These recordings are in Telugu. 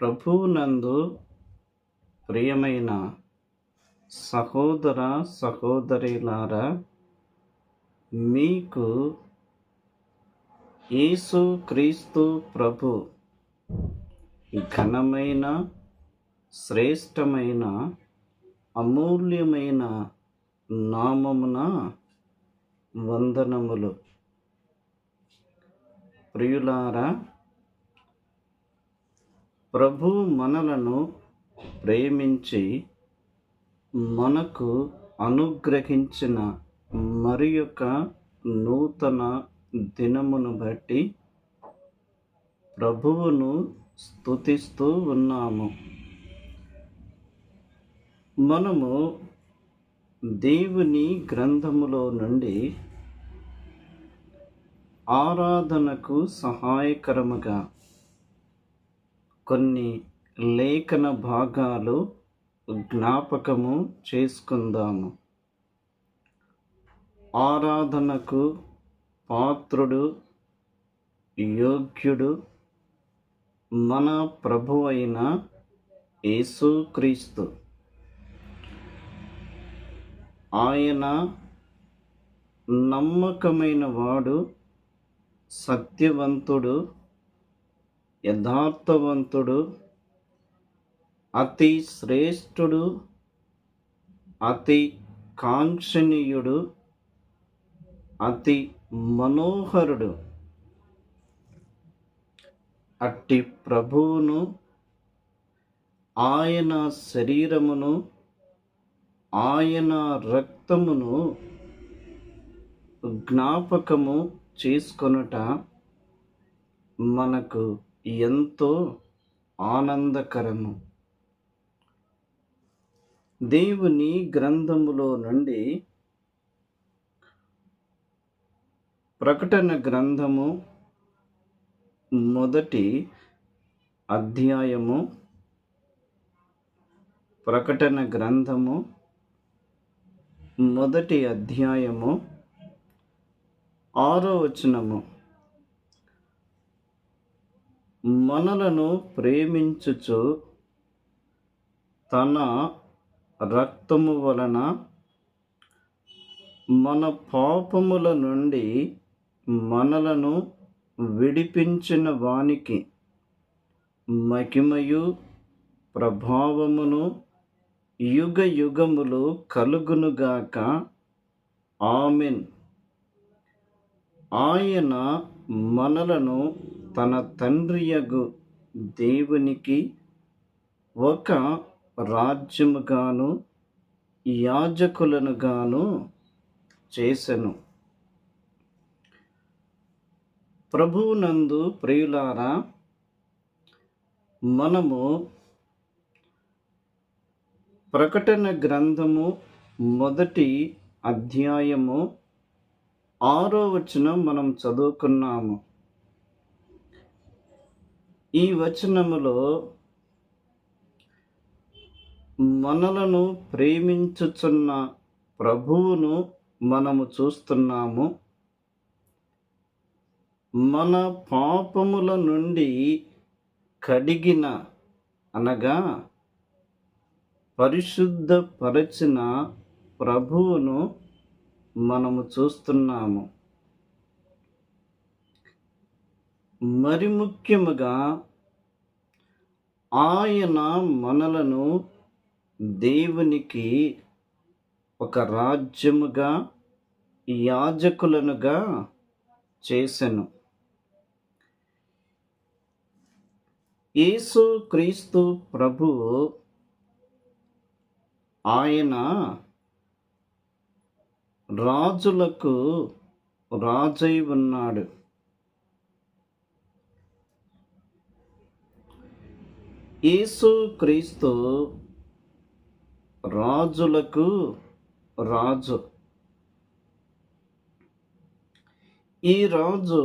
ప్రభువునందు ప్రియమైన సహోదర సహోదరిలారా మీకు యేసు క్రీస్తు ప్రభు ఘనమైన శ్రేష్టమైన అమూల్యమైన నామమున వందనములు. ప్రియులారా ప్రభు మనలను ప్రేమించి మనకు అనుగ్రహించిన మరి యొక్క నూతన దినమును బట్టి ప్రభువును స్తుతిస్తూ ఉన్నాము. మనము దేవుని గ్రంథములో నుండి ఆరాధనకు సహాయకరముగా కొన్ని లేఖన భాగాలు జ్ఞాపకము చేసుకుందాము. ఆరాధనకు పాత్రుడు యోగ్యుడు మన ప్రభు అయిన యేసుక్రీస్తు ఆయన నమ్మకమైన వాడు సత్యవంతుడు యథార్థవంతుడు అతి శ్రేష్ఠుడు అతి కాంక్షణీయుడు అతి మనోహరుడు. అట్టి ప్రభువును ఆయన శరీరమును ఆయన రక్తమును జ్ఞాపకము చేసుకొనుట మనకు ఎంతో ఆనందకరము. దేవుని గ్రంథములో నుండి ప్రకటన గ్రంథము మొదటి అధ్యాయము ప్రకటన గ్రంథము మొదటి అధ్యాయము ఆరో వచనము. మనలను ప్రేమించుచు తన రక్తము వలన మన పాపముల నుండి మనలను విడిపించిన వానికి మహిమయు ప్రభావమును యుగ యుగములు కలుగునుగాక. ఆమెన్. ఆయన మనలను తన తండ్రియగు దేవునికి ఒక రాజ్యముగాను యాజకులనుగాను చేసెను. ప్రభునందు ప్రియులారా మనము ప్రకటన గ్రంథము మొదటి అధ్యాయము ఆరో వచనం మనం చదువుకున్నాము. ఈ వచనములో మనలను ప్రేమించుచున్న ప్రభువును మనము చూస్తున్నాము. మన పాపముల నుండి కడిగిన అనగా పరిశుద్ధపరచిన ప్రభువును మనము చూస్తున్నాము. మరి ముఖ్యముగా ఆయన మనలను దేవునికి ఒక రాజ్యముగా యాజకులనుగా చేశాను యేసు క్రీస్తు ప్రభు ఆయన రాజులకు రాజై ఉన్నాడు. యేసు క్రీస్తు రాజులకు రాజు. ఈ రాజు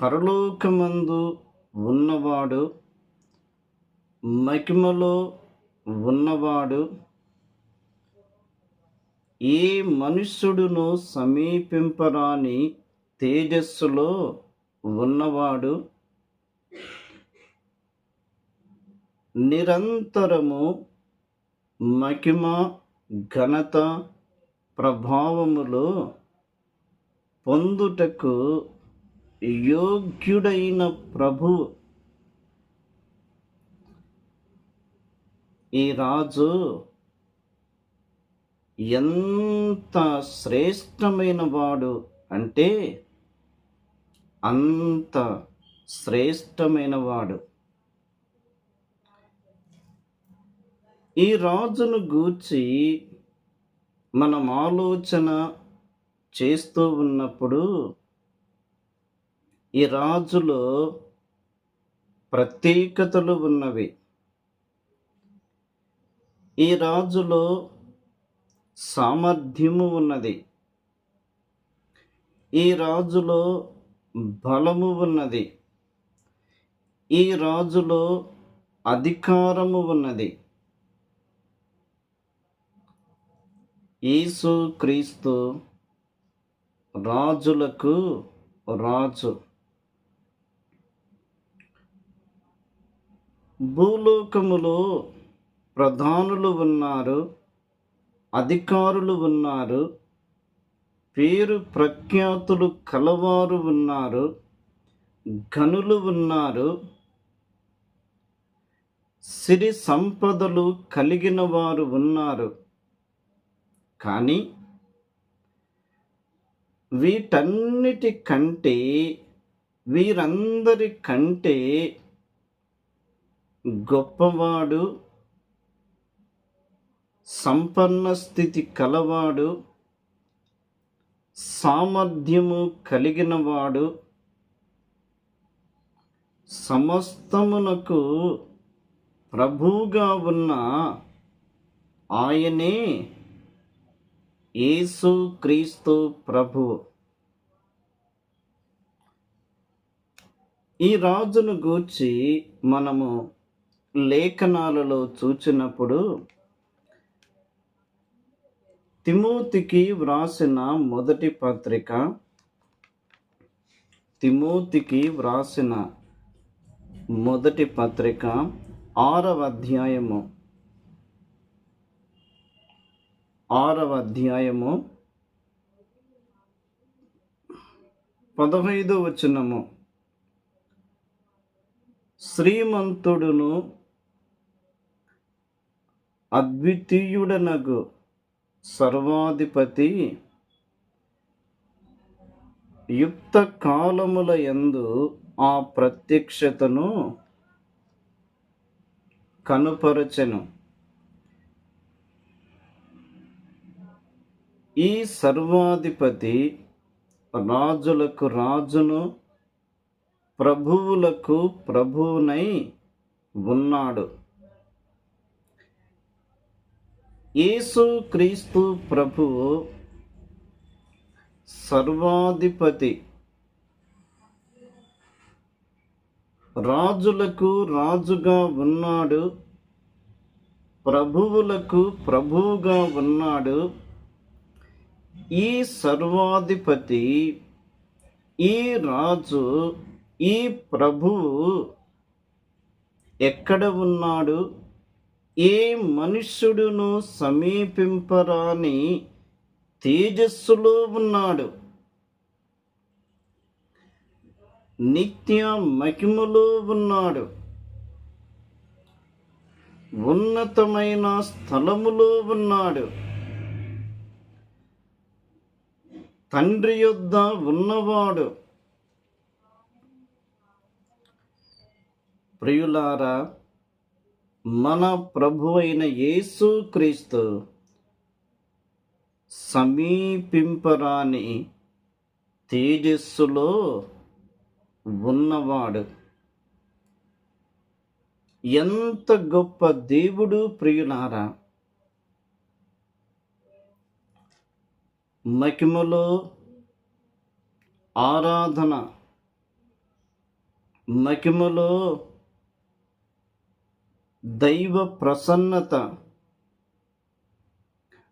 పరలోకమందు ఉన్నవాడు మహిమలో ఉన్నవాడు ఏ మనుష్యుడును సమీపింపరాని తేజస్సులో ఉన్నవాడు నిరంతరము మహిమ ఘనత ప్రభావములు పొందుటకు యోగ్యుడైన ప్రభు. ఈ రాజు ఎంత శ్రేష్టమైన వాడు అంటే అంత శ్రేష్టమైన వాడు. ఈ రాజును గూర్చి మనం ఆలోచన చేస్తూ ఉన్నప్పుడు ఈ రాజులో ప్రత్యేకతలు ఉన్నవి. ఈ రాజులో సామర్థ్యము ఉన్నది. ఈ రాజులో బలము ఉన్నది. ఈ రాజులో అధికారము ఉన్నది. యేసు క్రీస్తు రాజులకు రాజు. భూలోకములో ప్రధానులు ఉన్నారు అధికారులు ఉన్నారు పేరు ప్రఖ్యాతులు కలవారు ఉన్నారు గనులు ఉన్నారు సిరి సంపదలు కలిగిన వారు ఉన్నారు. కానీ వీటన్నిటి కంటే వీరందరి కంటే గొప్పవాడు సంపన్న స్థితి కలవాడు సామర్థ్యము కలిగినవాడు సమస్తమునకు ప్రభువుగా ఉన్న ఆయనే యేసు క్రీస్తు ప్రభు ఈ రాజును గూర్చి మనము లేఖనాలలో చూచినప్పుడు తిమోతికి వ్రాసిన మొదటి పత్రిక తిమోతికి వ్రాసిన మొదటి పత్రిక ఆరవ అధ్యాయము. ఆరవ అధ్యాయము పదహైదు వచనము. శ్రీమంతుడును అద్వితీయుడనగు సర్వాధిపతి యుక్త కాలముల యందు ఆ ప్రత్యక్షతను కనుపరచెను. ఈ సర్వాధిపతి రాజులకు రాజును ప్రభువులకు ప్రభువునై ఉన్నాడు. యేసు క్రీస్తు ప్రభువు సర్వాధిపతి. రాజులకు రాజుగా ఉన్నాడు ప్రభువులకు ప్రభువుగా ఉన్నాడు. ఈ సర్వాధిపతి ఈ రాజు ఈ ప్రభువు ఎక్కడ ఉన్నాడు? ఏ మనుష్యుడును సమీపింపరాని తేజస్సులో ఉన్నాడు? నిత్య మహిమలో ఉన్నాడు. ఉన్నతమైన స్థలములో ఉన్నాడు. తండ్రి యొద్ద ఉన్నవాడు. ప్రియులారా మన ప్రభు అయిన యేసు క్రీస్తు సమీపింపరాని తేజస్సులో ఉన్నవాడు. ఎంత గొప్ప దేవుడు ప్రియులారా మహిమలో ఆరాధన మహిమలో దైవ ప్రసన్నత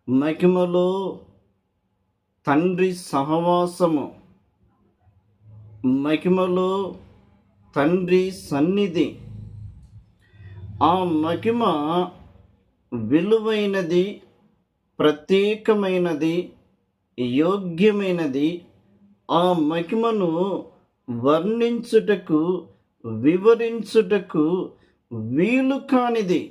మహిమలో తండ్రి సహవాసము మహిమలో తండ్రి సన్నిధి. ఆ మహిమ విలువైనది ప్రత్యేకమైనది యోగ్యమైనది. ఆ మహిమను వర్ణించుటకు వివరించుటకు వీలు కానిది.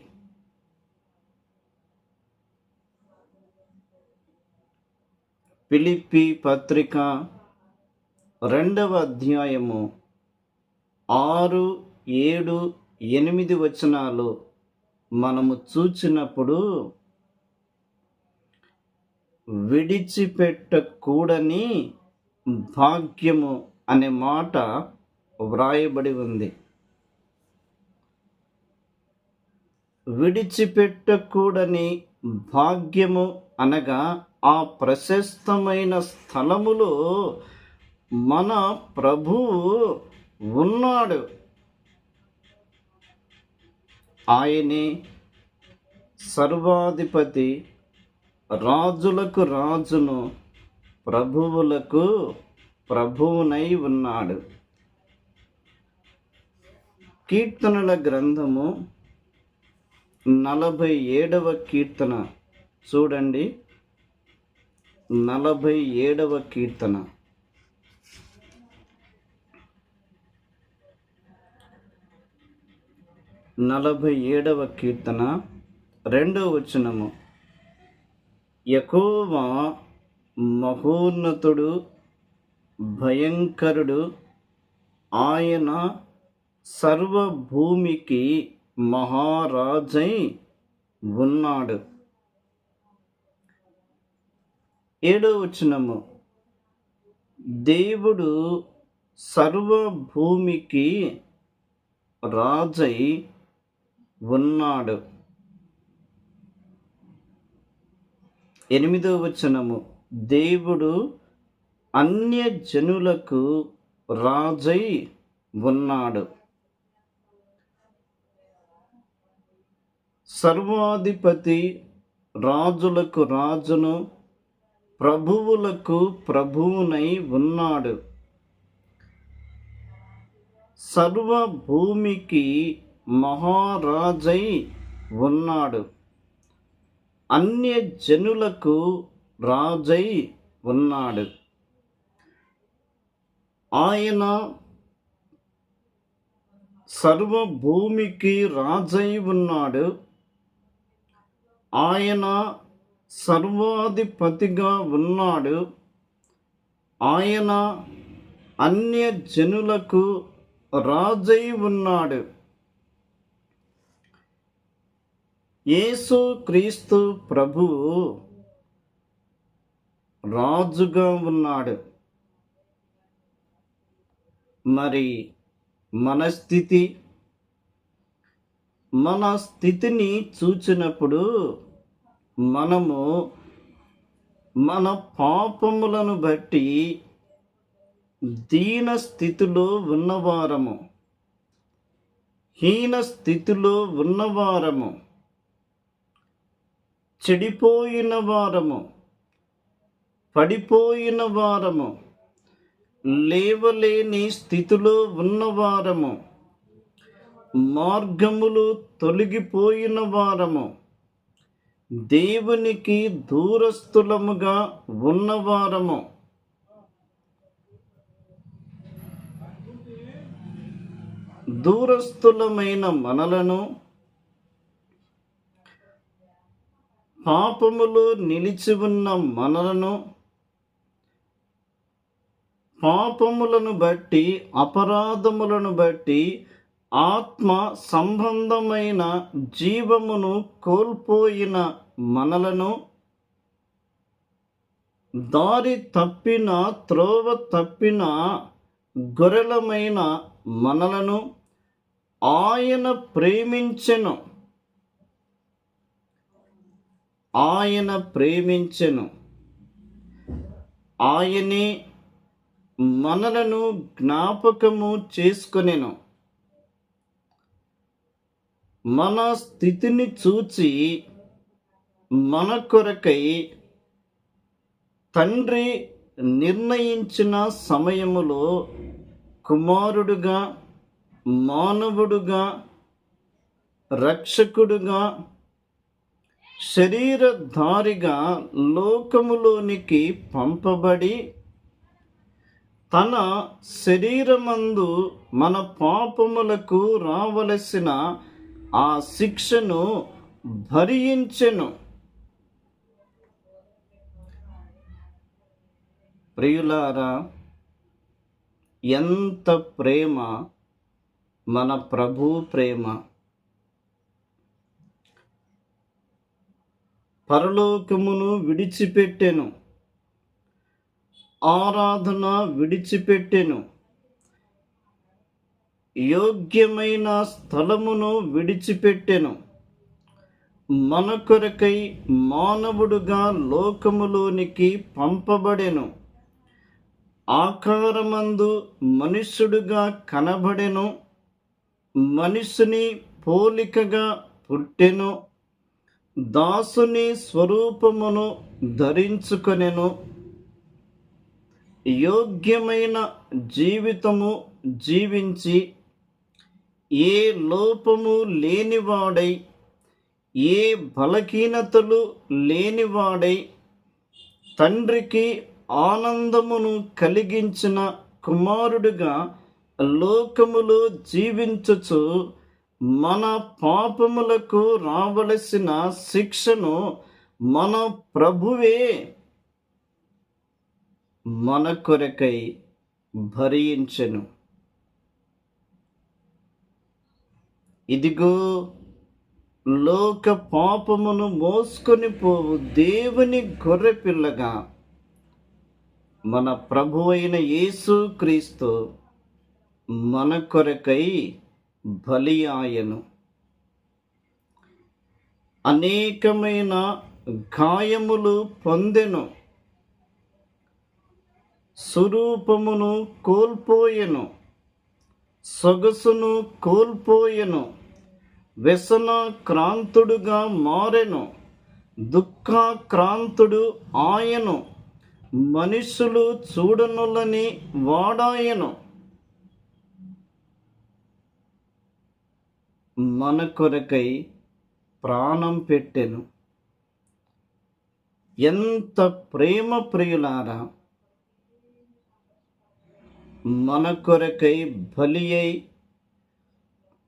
పిలిపి పత్రిక రెండవ అధ్యాయము ఆరు ఏడు ఎనిమిది వచనాలు మనము చూచినప్పుడు విడిచిపెట్టకూడని భాగ్యము అనే మాట వ్రాయబడి ఉంది. విడిచిపెట్టకూడని భాగ్యము అనగా ఆ ప్రశస్తమైన స్థలములో మన ప్రభువు ఉన్నాడు. ఆయనే సర్వాధిపతి రాజులకు రాజును ప్రభువులకు ప్రభువునై ఉన్నాడు. కీర్తనల గ్రంథము నలభై ఏడవ కీర్తన. చూడండి. నలభై ఏడవ కీర్తన. నలభై ఏడవ కీర్తన రెండవ వచనము. యకోవా మహోన్నతుడు భయంకరుడు. ఆయన సర్వభూమికి మహారాజై ఉన్నాడు. ఏడో వచనము. దేవుడు సర్వభూమికి రాజై ఉన్నాడు. ఎనిమిదో వచనము. దేవుడు అన్య జనులకు రాజై ఉన్నాడు. సర్వాధిపతి రాజులకు రాజును ప్రభువులకు ప్రభువునై ఉన్నాడు. సర్వభూమికి మహారాజై ఉన్నాడు. అన్య జనులకు రాజై ఉన్నాడు. ఆయన సర్వభూమికి రాజై ఉన్నాడు. ఆయన సర్వాధిపతిగా ఉన్నాడు. ఆయన అన్య జనులకు రాజై ఉన్నాడు. యేసు క్రీస్తు ప్రభు రాజుగా ఉన్నాడు. మరి మన స్థితి మన స్థితిని చూచినప్పుడు మనము మన పాపములను బట్టి దీన స్థితిలో ఉన్నవారము. హీన స్థితిలో ఉన్నవారము. చెడిపోయిన వారము పడిపోయిన వారము లేవలేని స్థితిలో ఉన్నవారము మార్గములు తొలగిపోయిన వారము దేవునికి దూరస్థులముగా ఉన్నవారము దూరస్థులమైన మనలను పాపములో నిలిచి ఉన్న మనలను పాపములను బట్టి అపరాధములను బట్టి ఆత్మ సంబంధమైన జీవమును కోల్పోయిన మనలను దారి తప్పిన త్రోవ తప్పిన గొర్రెలమైన మనలను ఆయన ప్రేమించెను. ఆయన ప్రేమించెను. ఆయనే మనలను జ్ఞాపకము చేసుకొనెను. మన స్థితిని చూచి మన కొరకై తండ్రి నిర్ణయించిన సమయములో కుమారుడుగా మానవుడుగా రక్షకుడుగా శరీరధారిగా లోకములోనికి పంపబడి తన శరీరమందు మన పాపములకు రావలసిన ఆ శిక్షను భరించెను ప్రియులారా ఎంత ప్రేమ మన ప్రభు ప్రేమ. పరలోకమును విడిచిపెట్టెను. ఆరాధన విడిచిపెట్టెను. యోగ్యమైన స్థలమును విడిచిపెట్టెను. మన కొరకై మానవుడుగా లోకములోనికి పంపబడెను. ఆకారమందు మనుష్యుడుగా కనబడెను. మనిషిని పోలికగా పుట్టెను. దాసుని స్వరూపమును ధరించుకొనెను. యోగ్యమైన జీవితము జీవించి ఏ లోపము లేనివాడై ఏ బలహీనతలు లేనివాడై తండ్రికి ఆనందమును కలిగించిన కుమారుడుగా లోకములో జీవించుచు మన పాపములకు రావలసిన శిక్షను మన ప్రభువే మన కొరకై భరించెను. ఇదిగో లోక పాపమును మోసుకొని పోవు దేవుని గొర్రె పిల్లగా. మన ప్రభు అయిన యేసు క్రీస్తు మన కొరకై బలి అనేకమైన గాయములు పొందెను. స్వరూపమును కోల్పోయెను. సొగసును కోల్పోయెను. వ్యసన క్రాంతుడుగా మారెను. దుఃఖాక్రాంతుడు ఆయను. మనుషులు చూడనులని వాడాయను. మన కొరకై ప్రాణం పెట్టెను. ఎంత ప్రేమ ప్రియులారా మన కొరకై బలి అయి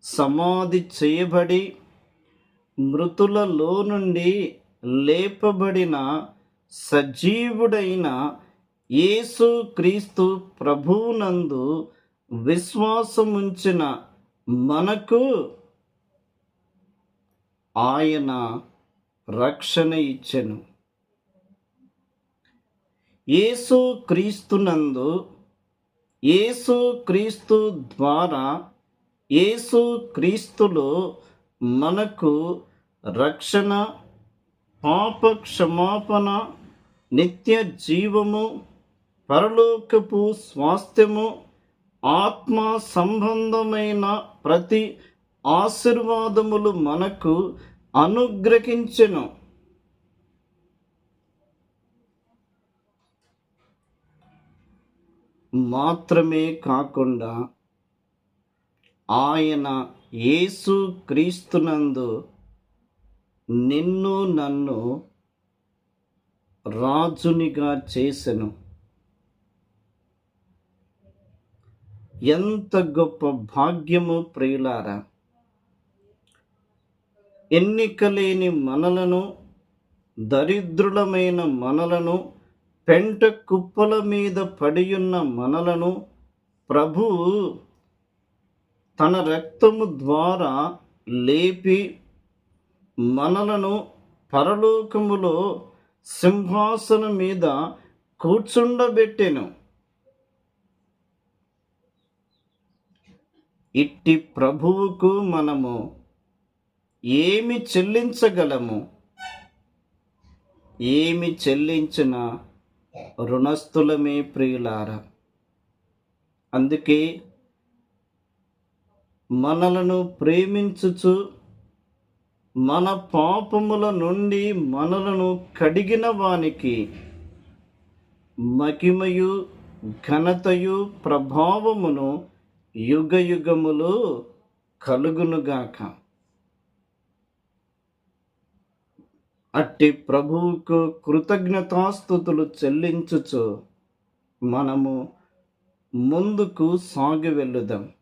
సమాధి చేయబడి మృతులలో నుండి లేపబడిన సజీవుడైన యేసు క్రీస్తు ప్రభువునందు విశ్వాసముంచిన మనకు ఆయన రక్షణ ఇచ్చెను. యేసు క్రీస్తునందు యేసు క్రీస్తు ద్వారా యేసు క్రీస్తులో మనకు రక్షణ పాప క్షమాపణ నిత్య జీవము పరలోకపు స్వాస్థ్యము ఆత్మ సంబంధమైన ప్రతి ఆశీర్వాదములు మనకు అనుగ్రహించెను. మాత్రమే కాకుండా ఆయన యేసు క్రీస్తునందు నిన్ను నన్ను రాజునిగా చేసెను. ఎంత గొప్ప భాగ్యము ప్రియులారా. ఎన్నికలేని మనలను దరిద్రులమైన మనలను పెంట కుప్పల మీద పడియున్న మనలను ప్రభు తన రక్తము ద్వారా లేపి మనలను పరలోకములో సింహాసనం మీద కూర్చుండబెట్టెను. ఇట్టి ప్రభువుకు మనము ఏమి చెల్లించగలము? ఏమి చెల్లించిన రుణస్థులమే ప్రియులారా. అందుకే మనలను ప్రేమించుచు మన పాపముల నుండి మనలను కడిగిన వానికి మహిమయు ఘనతయు ప్రభావమును యుగ యుగములు కలుగునుగాక. అట్టి ప్రభువుకు కృతజ్ఞతాస్థుతులు చెల్లించుచు మనము ముందుకు సాగి వెళ్ళుదాం.